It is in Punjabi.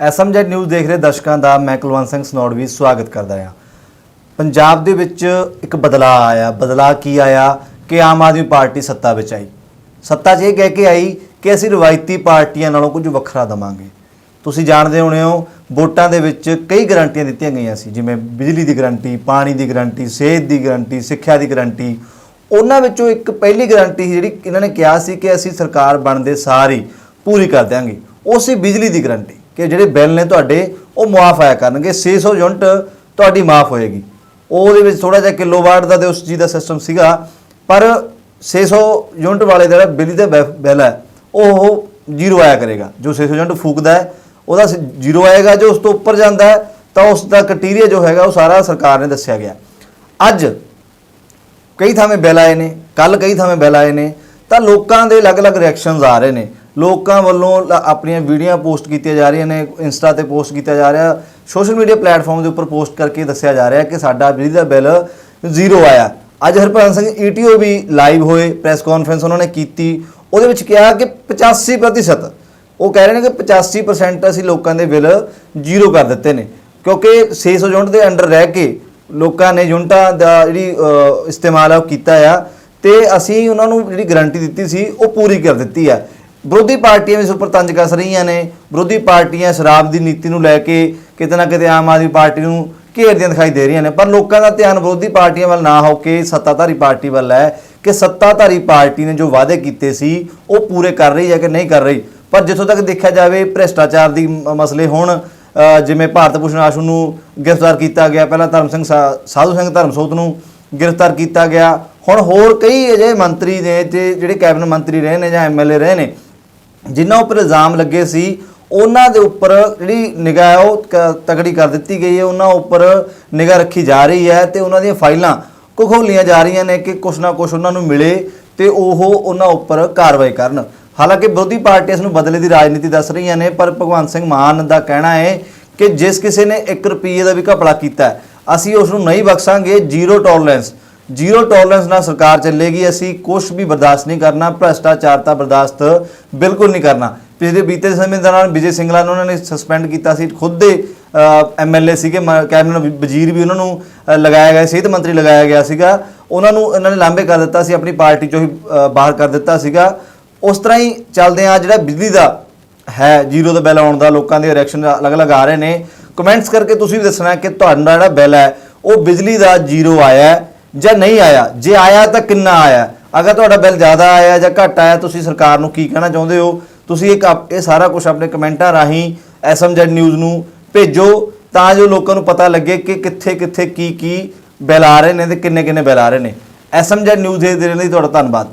ਐਸਐਮਜੈਡ ਨਿਊਜ਼ ਦੇਖ ਰਹੇ ਦਰਸ਼ਕਾਂ ਦਾ ਮੈਂ ਕੁਲਵੰਤ ਸਿੰਘ ਸਨੌੜਵੀ ਸਵਾਗਤ ਕਰਦਾ ਹਾਂ। ਪੰਜਾਬ ਦੇ ਵਿੱਚ ਇੱਕ ਬਦਲਾਅ ਆਇਆ। ਬਦਲਾਅ ਕੀ ਆਇਆ? ਕਿ ਆਮ ਆਦਮੀ ਪਾਰਟੀ ਸੱਤਾ ਵਿੱਚ ਆਈ। ਸੱਤਾ 'ਚ ਇਹ ਕਹਿ ਕੇ ਆਈ ਕਿ ਅਸੀਂ ਰਵਾਇਤੀ ਪਾਰਟੀਆਂ ਨਾਲੋਂ ਕੁਝ ਵੱਖਰਾ ਦਵਾਂਗੇ। ਤੁਸੀਂ ਜਾਣਦੇ ਹੋਣੇ ਹੋ, ਵੋਟਾਂ ਦੇ ਵਿੱਚ ਕਈ ਗਾਰੰਟੀਆਂ ਦਿੱਤੀਆਂ ਗਈਆਂ ਸੀ। ਜਿਵੇਂ ਬਿਜਲੀ ਦੀ ਗਾਰੰਟੀ, ਪਾਣੀ ਦੀ ਗਾਰੰਟੀ, ਸਿਹਤ ਦੀ ਗਾਰੰਟੀ, ਸਿੱਖਿਆ ਦੀ ਗਾਰੰਟੀ। ਉਹਨਾਂ ਵਿੱਚੋਂ ਇੱਕ ਪਹਿਲੀ ਗਾਰੰਟੀ ਸੀ ਜਿਹੜੀ ਇਹਨਾਂ ਨੇ ਕਿਹਾ ਸੀ ਕਿ ਅਸੀਂ ਸਰਕਾਰ ਬਣਦੇ ਸਾਰ ਹੀ ਪੂਰੀ ਕਰ ਦਿਆਂਗੇ। ਉਹ ਸੀ ਬਿਜਲੀ ਦੀ ਗਾਰੰਟੀ। ਕਿ ਜਿਹੜੇ ਬਿੱਲ ਨੇ ਤੁਹਾਡੇ, ਉਹ ਮੁਆਫ ਆਇਆ ਕਰਨਗੇ। 600 ਯੂਨਿਟ ਤੁਹਾਡੀ ਮਾਫ ਹੋਏਗੀ। ਉਹਦੇ ਵਿੱਚ ਥੋੜਾ ਜਿਹਾ ਕਿਲੋਵਾਟ ਦਾ ਤੇ ਉਸ ਚੀਜ਼ ਦਾ ਸਿਸਟਮ ਸੀਗਾ। ਪਰ 600 ਯੂਨਿਟ ਵਾਲੇ ਜਿਹੜਾ ਬਿਜਲੀ ਦਾ ਬਿ- ਬਿੱਲ ਹੈ, ਉਹ ਜ਼ੀਰੋ ਆਇਆ ਕਰੇਗਾ। ਜੋ 600 ਯੂਨਿਟ ਫੂਕਦਾ ਹੈ, ਉਹਦਾ ਜ਼ੀਰੋ ਆਏਗਾ। ਜੋ ਉਸ ਤੋਂ ਉੱਪਰ ਜਾਂਦਾ ਹੈ, ਤਾਂ ਉਸ ਦਾ ਕ੍ਰਾਈਟੇਰੀਆ ਜੋ ਹੈਗਾ, ਉਹ ਸਾਰਾ ਸਰਕਾਰ ਨੇ ਦੱਸਿਆ ਗਿਆ। ਅੱਜ ਕਈ ਥਾਵੇਂ ਬਿੱਲ ਆਏ ਨੇ ਕੱਲ ਕਈ ਥਾਵੇਂ ਬਿੱਲ ਆਏ ਨੇ, ਤਾਂ ਲੋਕਾਂ ਦੇ ਅਲੱਗ-ਅਲੱਗ ਰਿਐਕਸ਼ਨਸ ਆ ਰਹੇ ਨੇ। ਲੋਕਾਂ ਵੱਲੋਂ ਲ- ਆਪਣੀਆਂ ਵੀਡੀਓ ਪੋਸਟ ਕੀਤੀਆਂ ਜਾ ਰਹੀਆਂ ਨੇ ਇੰਸਟਾ ਤੇ ਪੋਸਟ ਕੀਤਾ ਜਾ ਰਿਹਾ। ਸੋਸ਼ਲ ਮੀਡੀਆ ਪਲੇਟਫਾਰਮ ਦੇ ਉੱਪਰ ਪੋਸਟ ਕਰਕੇ ਦੱਸਿਆ ਜਾ ਰਿਹਾ ਕਿ ਸਾਡਾ ਬਿਜਲੀ ਦਾ ਬਿੱਲ ਜ਼ੀਰੋ ਆਇਆ। ਅੱਜ ਹਰਭਜਨ ਸਿੰਘ ਈਟੀਓ ਵੀ ਲਾਈਵ ਹੋਏ ਪ੍ਰੈਸ ਕਾਨਫਰੰਸ ਉਹਨਾਂ ਨੇ ਕੀਤੀ। ਉਹਦੇ ਵਿੱਚ ਕਿਹਾ ਕਿ 85% ਉਹ ਕਹਿ ਰਹੇ ਨੇ ਕਿ 85% ਅਸੀਂ ਲੋਕਾਂ ਦੇ ਬਿੱਲ ਜ਼ੀਰੋ ਕਰ ਦਿੱਤੇ ਨੇ। ਕਿਉਂਕਿ 600 ਯੂਨਿਟ ਦੇ ਅੰਡਰ ਰਹਿ ਕੇ ਲੋਕਾਂ ਨੇ ਯੂਨਿਟਾਂ ਦਾ ਜਿਹੜੀ ਅ, ਇਸਤੇਮਾਲ ਆ ਉਹ ਕੀਤਾ ਆ। ਤੇ ਅਸੀਂ ਉਹਨਾਂ ਨੂੰ ਜਿਹੜੀ ਗਾਰੰਟੀ ਦਿੱਤੀ ਸੀ ਉਹ ਪੂਰੀ ਕਰ ਦਿੱਤੀ ਆ। ਵਿਰੋਧੀ ਪਾਰਟੀਆਂ ਵੀ ਇਸ ਉੱਪਰ ਤੰਜ ਕੱਸ ਰਹੀਆਂ ਨੇ। ਵਿਰੋਧੀ ਪਾਰਟੀਆਂ ਸ਼ਰਾਬ ਦੀ ਨੀਤੀ ਨੂੰ ਲੈ ਕੇ ਕਿਤੇ ਨਾ ਕਿਤੇ ਆਮ ਆਦਮੀ ਪਾਰਟੀ ਨੂੰ ਘੇਰਦੀਆਂ ਦਿਖਾਈ ਦੇ ਰਹੀਆਂ ਨੇ। ਪਰ ਲੋਕਾਂ ਦਾ ਧਿਆਨ ਵਿਰੋਧੀ ਪਾਰਟੀਆਂ ਵੱਲ ਨਾ ਹੋ ਕੇ ਸੱਤਾਧਾਰੀ ਪਾਰਟੀ ਵੱਲ ਹੈ ਕਿ ਸੱਤਾਧਾਰੀ ਪਾਰਟੀ ਨੇ ਜੋ ਵਾਅਦੇ ਕੀਤੇ ਸੀ, ਉਹ ਪੂਰੇ ਕਰ ਰਹੀ ਹੈ ਕਿ ਨਹੀਂ ਕਰ ਰਹੀ। ਪਰ ਜਿੱਥੋਂ ਤੱਕ ਦੇਖਿਆ ਜਾਵੇ, ਭ੍ਰਿਸ਼ਟਾਚਾਰ ਦੀ ਮਸਲੇ ਹੋਣ ਜਿਵੇਂ ਭਾਰਤ ਭੂਸ਼ਣ ਆਸ਼ੂ ਨੂੰ ਗ੍ਰਿਫਤਾਰ ਕੀਤਾ ਗਿਆ, ਪਹਿਲਾਂ ਧਰਮ ਸਿੰਘ ਸਾਧੂ ਸਿੰਘ ਧਰਮਸੋਤ ਨੂੰ ਗ੍ਰਿਫਤਾਰ ਕੀਤਾ ਗਿਆ। ਹੁਣ ਹੋਰ ਕਈ ਅਜਿਹੇ ਮੰਤਰੀ ਨੇ ਤੇ ਜਿਹੜੇ ਕੈਬਨਿਟ ਮੰਤਰੀ ਰਹੇ ਨੇ ਜਾਂ ਐਮਐਲਏ ਰਹੇ ਨੇ ਜਿਨ੍ਹਾਂ ਉੱਪਰ ਇਲਜ਼ਾਮ ਲੱਗੇ ਸੀ, ਉਹਨਾਂ ਦੇ ਉੱਪਰ ਜਿਹੜੀ ਨਿਗਾਹ ਹੈ ਉਹ ਕ- ਤਕੜੀ ਕਰ ਦਿੱਤੀ ਗਈ ਹੈ। ਉਹਨਾਂ ਉੱਪਰ ਨਿਗਾਹ ਰੱਖੀ ਜਾ ਰਹੀ ਹੈ ਤੇ ਉਹਨਾਂ ਦੀਆਂ ਫਾਈਲਾਂ ਖੋਲੀਆਂ ਜਾ ਰਹੀਆਂ ਨੇ ਕਿ ਕੁਛ ਨਾ ਕੁਛ ਉਹਨਾਂ ਨੂੰ ਮਿਲੇ ਤੇ ਉਹ ਉਹਨਾਂ ਉੱਪਰ ਕਾਰਵਾਈ ਕਰਨ। ਹਾਲਾਂਕਿ ਵਿਰੋਧੀ ਪਾਰਟੀਆਂ ਇਸ ਨੂੰ ਬਦਲੇ ਦੀ ਰਾਜਨੀਤੀ ਦੱਸ ਰਹੀਆਂ ਨੇ, ਪਰ ਭਗਵੰਤ ਸਿੰਘ ਮਾਨ ਦਾ ਕਹਿਣਾ ਹੈ ਕਿ ਜਿਸ ਕਿਸੇ ਨੇ 1 ਰੁਪਏ ਦਾ ਵੀ ਘਪਲਾ ਕੀਤਾ ਅਸੀਂ ਉਸ ਨੂੰ ਨਹੀਂ ਬਖਸ਼ਾਂਗੇ, ਜ਼ੀਰੋ ਟੋਲਰੈਂਸ ਜ਼ੀਰੋ ਟੋਲਰੈਂਸ ਨਾਲ ਸਰਕਾਰ ਚੱਲੇਗੀ, ਅਸੀਂ ਕੁਝ ਵੀ ਬਰਦਾਸ਼ਤ ਨਹੀਂ ਕਰਨਾ ਭ੍ਰਸ਼ਟਾਚਾਰ ਤਾਂ ਬਰਦਾਸ਼ਤ ਬਿਲਕੁਲ ਨਹੀਂ ਕਰਨਾ। ਪਿਛਲੇ ਬੀਤੇ ਸਮੇਂ ਦੌਰਾਨ ਵਿਜੇ ਸਿੰਗਲਾ ਨੂੰ ਉਹਨਾਂ ਨੇ ਸਸਪੈਂਡ ਕੀਤਾ ਸੀ, ਖੁਦ ਦੇ ਐਮਐਲਏ ਸੀਗੇ, ਮ- ਕੈਬਨਿਟ ਵਜ਼ੀਰ ਵੀ ਉਹਨਾਂ ਨੂੰ ਲਗਾਇਆ ਗਿਆ, ਸਿਹਤ ਮੰਤਰੀ ਲਗਾਇਆ ਗਿਆ ਸੀਗਾ। ਉਹਨਾਂ ਨੂੰ, ਇਹਨਾਂ ਨੇ ਲਾਂਬੇ ਕਰ ਦਿੱਤਾ ਸੀ, ਆਪਣੀ ਪਾਰਟੀ ਚੋਂ ਹੀ ਬਾਹਰ ਕਰ ਦਿੱਤਾ ਸੀਗਾ। ਉਸ ਤਰ੍ਹਾਂ ਹੀ ਚੱਲਦੇ ਆ ਜਿਹੜਾ ਬਿਜਲੀ ਦਾ ਹੈ, ਜ਼ੀਰੋ ਦਾ ਬਿੱਲ ਆਉਣ ਦਾ, ਲੋਕਾਂ ਦੇ ਰਿਐਕਸ਼ਨ ਅਲੱਗ-ਅਲੱਗ ਆ ਰਹੇ ਨੇ। ਕਮੈਂਟਸ ਕਰਕੇ ਤੁਸੀਂ ਵੀ ਦੱਸਣਾ ਕਿ ਤੁਹਾਡਾ ਜਿਹੜਾ ਬਿੱਲ ਹੈ, ਉਹ ਬਿਜਲੀ ਦਾ ਜ਼ੀਰੋ ਆਇਆ ਹੈ। ਜਾਂ ਨਹੀਂ ਆਇਆ? ਜੇ ਆਇਆ ਤਾਂ ਕਿੰਨਾ ਆਇਆ? ਅਗਰ ਤੁਹਾਡਾ ਬਿੱਲ ਜ਼ਿਆਦਾ ਆਇਆ ਜਾਂ ਘੱਟ ਆਇਆ, ਤੁਸੀਂ ਸਰਕਾਰ ਨੂੰ ਕੀ ਕਹਿਣਾ ਚਾਹੁੰਦੇ ਹੋ? ਤੁਸੀਂ ਇੱਕ ਇਹ ਸਾਰਾ ਕੁਝ ਆਪਣੇ ਕਮੈਂਟਾਂ ਰਾਹੀਂ ਐਸਐਮਜੈਡ ਨਿਊਜ਼ ਨੂੰ ਭੇਜੋ, ਤਾਂ ਜੋ ਲੋਕਾਂ ਨੂੰ ਪਤਾ ਲੱਗੇ ਕਿ ਕਿੱਥੇ ਕਿੱਥੇ ਕੀ ਕੀ ਬਿੱਲ ਆ ਰਹੇ ਨੇ ਤੇ ਕਿੰਨੇ ਕਿੰਨੇ ਬਿੱਲ ਆ ਰਹੇ ਨੇ। ਐਸਐਮਜੈਡ ਨਿਊਜ਼ ਦੇ ਦੇਣ ਲਈ ਤੁਹਾਡਾ ਧੰਨਵਾਦ।